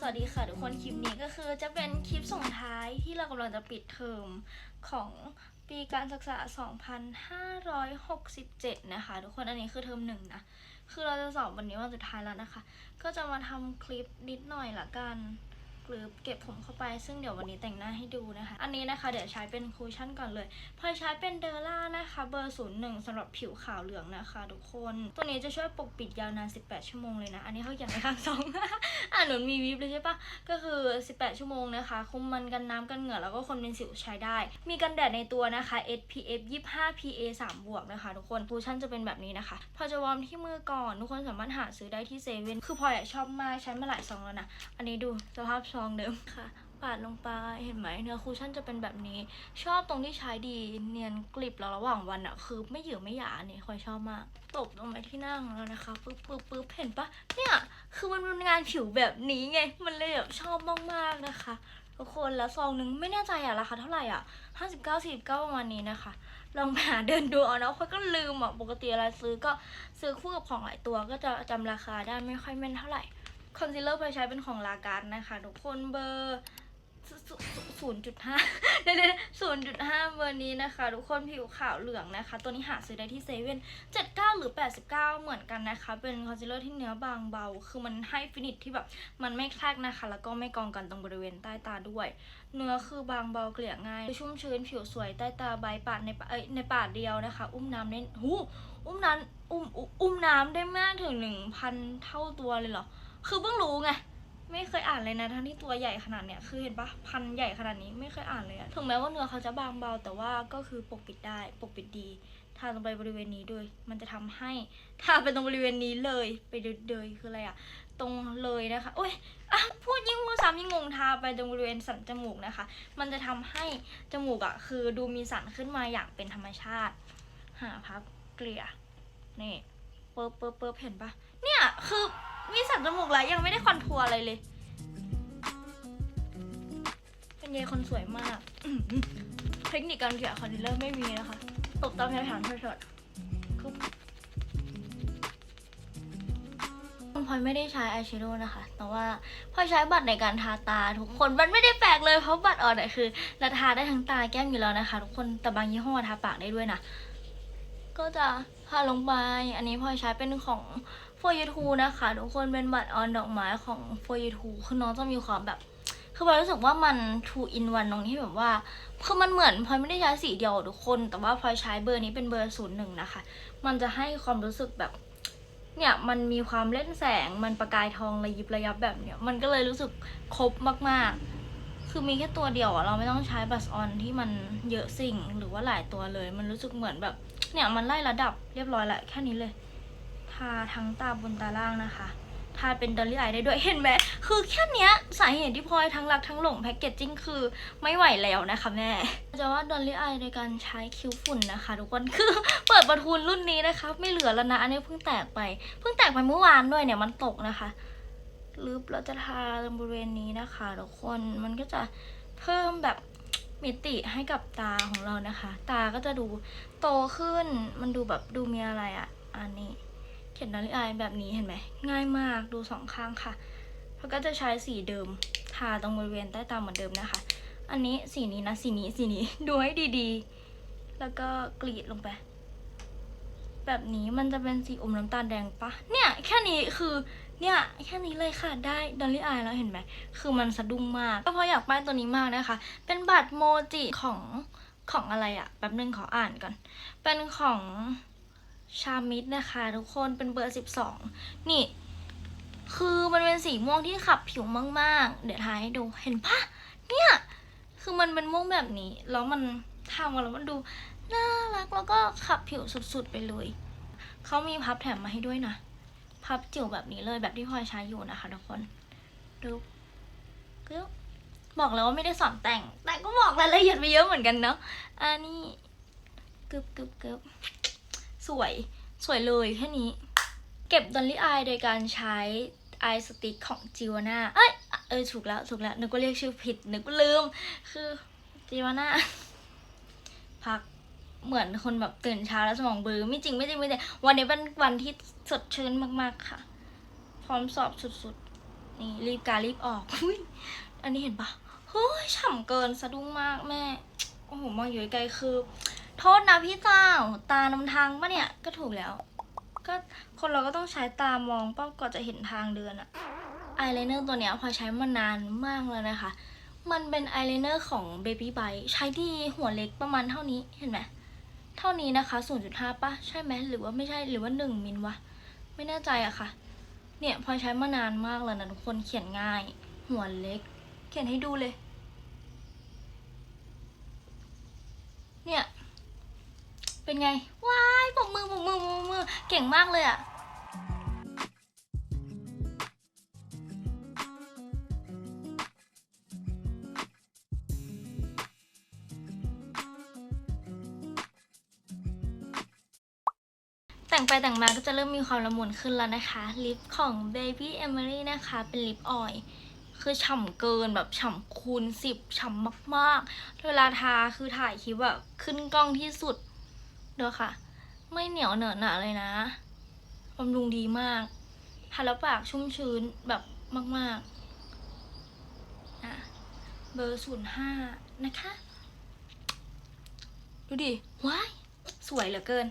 สวัสดีค่ะทุกคนคลิปนี้ก็คือจะเป็นคลิปส่งท้ายที่เรากำลังจะปิดเทอมของปีการศึกษา 2567 นะคะ ทุกคนอันนี้คือเทอมหนึ่งนะคือเราจะสอบวันนี้วันสุดท้ายแล้วนะคะ ก็จะมาทำคลิปนิดหน่อยละกัน หรือเก็บผมเข้าไป ซึ่งเดี๋ยววันนี้แต่งหน้าให้ดูนะคะ อันนี้นะคะเดี๋ยวใช้เป็นคูชั่นก่อนเลยพลอยใช้เป็นเดอร่านะคะเบอร์01สำหรับผิวขาวเหลืองนะคะทุกคน ตัวนี้จะช่วยปกปิดยาวนาน 18 ชั่วโมงเลยนะ อันนี้เขาเขียนในข้างซองอ่านหมือนมีวิบเลยใช่ปะก็คือ 18 ชั่วโมงนะคะ คุมมันกันน้ำกันเหงื่อแล้วก็คนเป็นสิวใช้ได้ มีกันแดดในตัวนะคะ SPF 25 PA 3บวกนะคะทุกคนคูชั่นจะเป็นแบบนี้นะคะ พอจะวอร์มที่มือก่อนทุกคนสามารถหาซื้อได้ที่เซเว่นคือพลอยชอบมากใช้มาหลายซองแล้วนะอันนี้ดูสภาพซองเดิมค่ะ ปาดลงไปเห็นไหมเนื้อคูชั่นจะเป็นแบบนี้ ชอบตรงที่ใช้ดีเนียนกริบแล้วระหว่างวันอะคือไม่หยือไม่หยาอันนี้คอยชอบมาก ตบลงไปที่หน้าของเรานะคะปึ๊บปึ๊บปึ๊บเห็นปะเนี่ย คือมันเป็นงานผิวแบบนี้ไง มันเลยแบบชอบมากๆนะคะทุกคนแล้วซองนึงไม่แน่ใจอะราคาเท่าไหร่อะห้าสิบเก้าสี่สิบเก้าประมาณนี้นะคะ ลองไปหาเดินดูเอานะเพราะก็ลืมอะปกติเวลาซื้อก็ซื้อคู่กับของหลายตัวก็จะจำราคาได้ไม่ค่อยแม่นเท่าไหร่ คอนซีลเลอร์ไปใช้เป็นของลาการ์ดนะคะ ทุกคนเบอร์ศูนย์จุดห้าเดี๋ยวศูนย์จุดห้าเบอร์นี้นะคะ ทุกคนผิวขาวเหลืองนะคะ ตัวนี้หาซื้อได้ที่เซเว่น79หรือ89เหมือนกันนะคะ เป็นคอนซีลเลอร์ที่เนื้อบางเบา คือมันให้ฟินิชที่แบบ มันไม่แครกนะคะ แล้วก็ไม่กองกันตรงบริเวณใต้ตาด้วย เนื้อคือบางเบาเกลี่ยง่าย ชุ่มชื้นผิวสวยใต้ตาใบปาดในปาในปาดเดียวนะคะ อุ้มน้ำได้หูอุ้มน้ำอุ้มอุ้มอุ้มน้ำได้มากถึง1,000เท่าตัวเลยเหรอ คือเพิ่งรู้ไงไม่เคยอ่านเลยนะทั้งที่ตัวใหญ่ขนาดเนี้ยคือเห็นปะพันใหญ่ขนาดนี้ไม่เคยอ่านเลยอะถึงแม้ว่าเนื้อเขาจะบางเบา แต่ว่าก็คือปกปิดได้ ปกปิดดีทาลงไปบริเวณนี้ด้วย มันจะทำให้ทาไปตรงบริเวณนี้เลยไปเลยคืออะไรอะตรงเลยนะคะโอ้ยอะพูดยิ่งพูดซ้ำยิ่งงงทาไปตรงบริเวณสันจมูกนะคะ มันจะทำให้จมูกอะคือดูมีสันขึ้นมาอย่างเป็นธรรมชาติ หาพับเกลี่ยนี่เปิบเปิบเปิบเห็นปะเนี่ยคือ มีสันจมูกแล้วยังไม่ได้คอนทัวร์อะไรเลย เป็นยายคนสวยมาก เทคนิคการเกลี่ยคอนซีลเลอร์ไม่มีนะคะ ตบตามแนวทางเฉยๆคือคุณพลอยไม่ได้ใช้อายแชโดว์นะคะ แต่ว่าพลอยใช้บัตรในการทาตาทุกคน มันไม่ได้แปลกเลย เพราะบัตรออนเนี่ยคือเราทาได้ทั้งตาแก้มอยู่แล้วนะคะ ทุกคน แต่บางยี่ห้อทาปากได้ด้วยนะ ก็จะทาลงไป อันนี้พลอยใช้เป็นของ โฟยูทูนะคะ ทุกคนเป็นบัตรออนดอกไม้ของโฟยูทูคือน้องจะมีความแบบ คือพลอยรู้สึกว่ามัน two in one ตรงที่แบบว่าคือมันเหมือนพลอยไม่ได้ใช้สีเดียวทุกคน แต่ว่าพลอยใช้เบอร์นี้เป็นเบอร์ศูนย์หนึ่งนะคะ มันจะให้ความรู้สึกแบบเนี่ยมันมีความเล่นแสงมันประกายทองระยิบระยับแบบเนี้ยมันก็เลยรู้สึกครบมากๆ คือมีแค่ตัวเดียวอะเราไม่ต้องใช้บัสออนที่มันเยอะสิ่งหรือว่าหลายตัวเลย มันรู้สึกเหมือนแบบเนี่ยมันไล่ระดับเรียบร้อยละแค่นี้เลยาทั้งตาบนตาล่างนะคะ ทาเป็นดอลลี่อายได้ด้วย เห็นไหม คือแค่เนี้ยสาเหตุที่พลอยทั้งรักทั้งหลงแพ็กเกจจิ้งคือไม่ไหวแล้วนะคะแม่ จะว่าดอลลี่อายในการใช้คิ้วฝุ่นนะคะทุกคน คือเปิดประทุนรุ่นนี้นะคะ ไม่เหลือแล้วนะ อันนี้เพิ่งแตกไป เพิ่งแตกไปเมื่อวานด้วยเนี่ยมันตกนะคะลึบเราจะทาตรงบริเวณนี้นะคะทุกคน มันก็จะเพิ่มแบบมิติให้กับตาของเรานะคะ ตาก็จะดูโตขึ้น มันดูแบบดูมีอะไรอะอันนี้ ขียนดอลลี่อายแบบนี้เห็นไหมง่ายมากดูสองข้างค่ะแล้วก็จะใช้สีเดิมทาตรงบริเวณใต้ตาเหมือนเดิมนะคะ อันนี้สีนี้นะสีนี้สีนี้ดูให้ดีๆ แล้วก็กรีดลงไป แบบนี้มันจะเป็นสีอมน้ำตาลแดงปะเนี่ยแค่นี้คือเนี่ยแค่นี้เลยค่ะได้ดอลลี่อายแล้วเห็นไหมคือมันสะดุ้งมากก็เพราะอยากป้ายตัวนี้มากนะคะ เป็นบัตรโมจิของของอะไรอะแป๊บนึงขออ่านก่อน เป็นของ ชามิดนะคะทุกคนเป็นเบอร์สิบสองนี่ คือมันเป็นสีม่วงที่ขับผิวมาก ๆ เดี๋ยวทายให้ดูเห็นปะเนี่ย คือมันเป็นม่วงแบบนี้ แล้วมันทามาแล้วมันดูน่ารักแล้วก็ขับผิวสุด ๆ ไปเลย เขามีพับแถมมาให้ด้วยนะ พับจิ๋วแบบนี้เลยแบบที่พลอยใช้อยู่นะคะทุกคนดูกึ๊บบอกแล้วว่าไม่ได้สอนแต่ง แต่ก็บอกรายละเอียดไปเยอะเหมือนกันเนาะอันนี้กึบกึบกึบ สวยสวยเลยแค่นี้ เก็บดอลลี่อายโดยการใช้ไอสติ๊กของจิวาน่าเอ้ยเออถูกแล้วถูกแล้วนึกว่าเรียกชื่อผิดนึกว่าลืม คือจิวาน่าพักเหมือนคนแบบตื่นเช้าแล้วสมองเบลอไม่จริงไม่จริงไม่จริงวันนี้เป็นวันที่สดชื่นมากๆค่ะ พร้อมสอบสุดๆ นี่รีบการรีบออกอุ้ยอันนี้เห็นปะเฮ้ยฉ่ำเกินสะดุ้งมากแม่ โอ้โหมองอยู่ไกลคือ โทษนะพี่เจ้า ตานำทางปะเนี่ย ก็ถูกแล้ว ก็คนเราก็ต้องใช้ตามองป้าก่อนจะเห็นทางเดินอะอายไลเนอร์ตัวเนี้ยพอใช้มานานมากแล้วนะคะ มันเป็นอายไลเนอร์ของ Baby b y ใช้ดีหัวเล็กประมาณเท่านี้เห็นไหมเท่านี้นะคะ 0.5ปะใช่ไหมหรือว่าไม่ใช่หรือว่า 1 มิลวะ ไม่แน่ใจอะค่ะ เนี่ยพอใช้มานานมากแล้วนะทุกคนเขียนง่าย หัวเล็ก เขียนให้ดูเลย เนี่ย เป็นไง ว้ายปมมือปมมือปมมือ เก่งมากเลยอะแต่งไปแต่งมาก็จะเริ่มมีความละมุนขึ้นแล้วนะคะ ลิปของ Baby Emily นะคะ เป็นลิปออยล์คือฉ่ำเกินแบบฉ่ำคูณสิบฉ่ำมากๆ เวลาทาคือถ่ายคลิปแบบขึ้นกล้องที่สุด เดี๋ยค่ะ ไม่เหนียวเหนอะหนะเลยนะบำรุงดีมากทาแล้วปากชุ่มชื้นแบบมากๆนะเบอร์ศูนย์ห้านะคะ ดูดิ ว้าย สวยเหลือเกิน